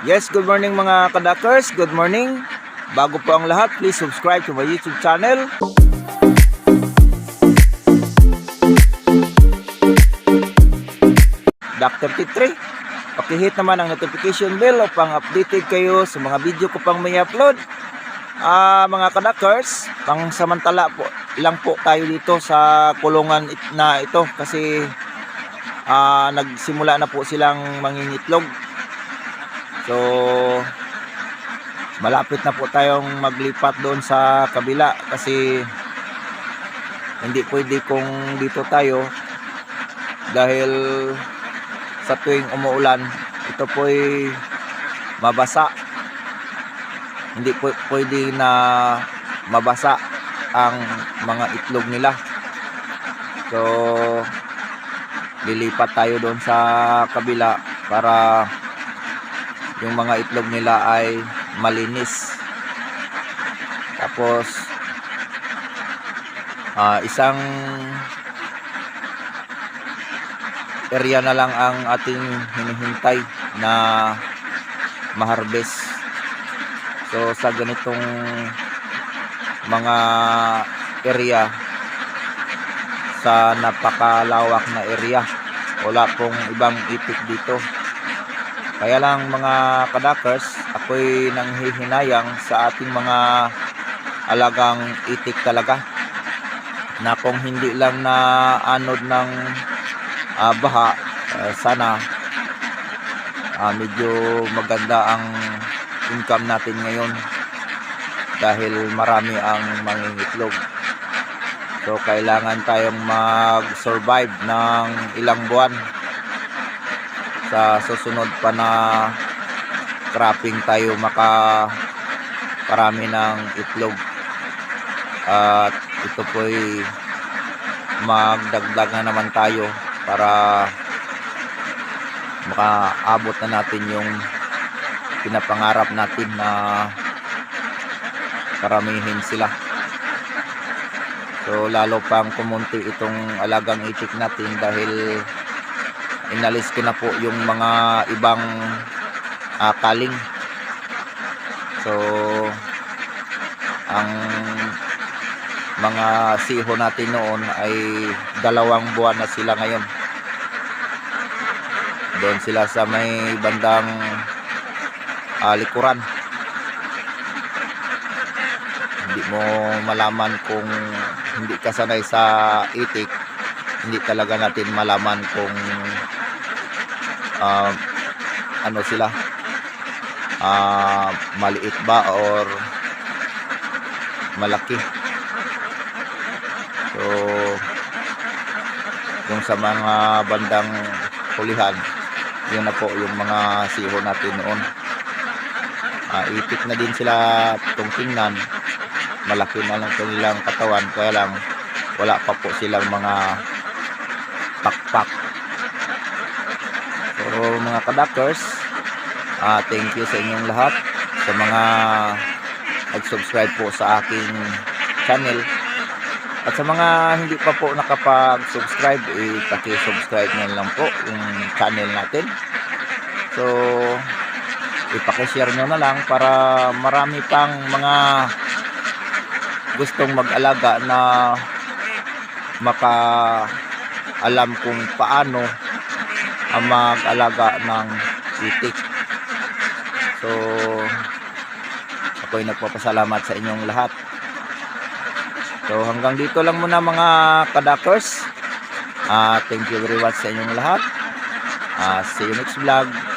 Yes, good morning mga kadakers. Good morning. Bago po ang lahat, please subscribe to my YouTube channel. Dr. T3. Pakihit naman ang notification bell upang updated kayo sa mga video ko pang may upload. Ah, mga kadakers, pang samantala po lang po tayo dito sa kulungan na ito kasi ah, nagsimula na po silang mangingitlog. So, malapit na po tayong maglipat doon sa kabila kasi hindi pwede kung dito tayo dahil sa tuwing umuulan ito po'y mabasa. Hindi po pwede na mabasa ang mga itlog nila. So lilipat tayo doon sa kabila para yung mga itlog nila ay malinis. Tapos ah, isang area na lang ang ating hinihintay na maharbes so sa ganitong mga area sa napakalawak na area wala pong ibang itik dito kaya lang mga kadakers, ako'y nanghihinayang sa ating mga alagang itik talaga. Na kung hindi lang na anod ng ah, baha, eh, sana ah, medyo maganda ang income natin ngayon dahil marami ang mangingitlog. So kailangan tayong mag-survive ng ilang buwan sa susunod pa na cropping tayo maka parami ng itlog. At ito po'y magdagdag na naman tayo para makaabot na natin yung pinapangarap natin na karamihin sila. So lalo pang kumunti itong alagang itik natin dahil inalis ko na po yung mga ibang ah, kaling. So ang mga siho natin noon ay dalawang buwan na sila ngayon. Doon sila sa may bandang ah, likuran. Hindi mo malaman kung hindi ka sanay sa itik hindi talaga natin malaman kung ah, ano sila? Ah, maliit ba or malaki? So yung sa mga bandang hulihan yun na po yung mga siho natin noon. Ah, itik na din sila kung tingnan. Malaki na lang kanilang katawan. Kaya lang wala pa po silang mga pakpak mga kadakers ah thank you sa inyong lahat. Sa mga nag-subscribe po sa aking channel. At sa mga hindi pa po nakapag-subscribe eh paki-subscribe na lang po yung channel natin. So ipaki-share nyo na lang para marami pang mga gustong mag-alaga na maka alam kung paano ang mag-alaga ng itik. So, ako'y nagpapasalamat sa inyong lahat. So, hanggang dito lang muna mga kadakers. Ah, thank you very much sa inyong lahat. Ah, see you next vlog.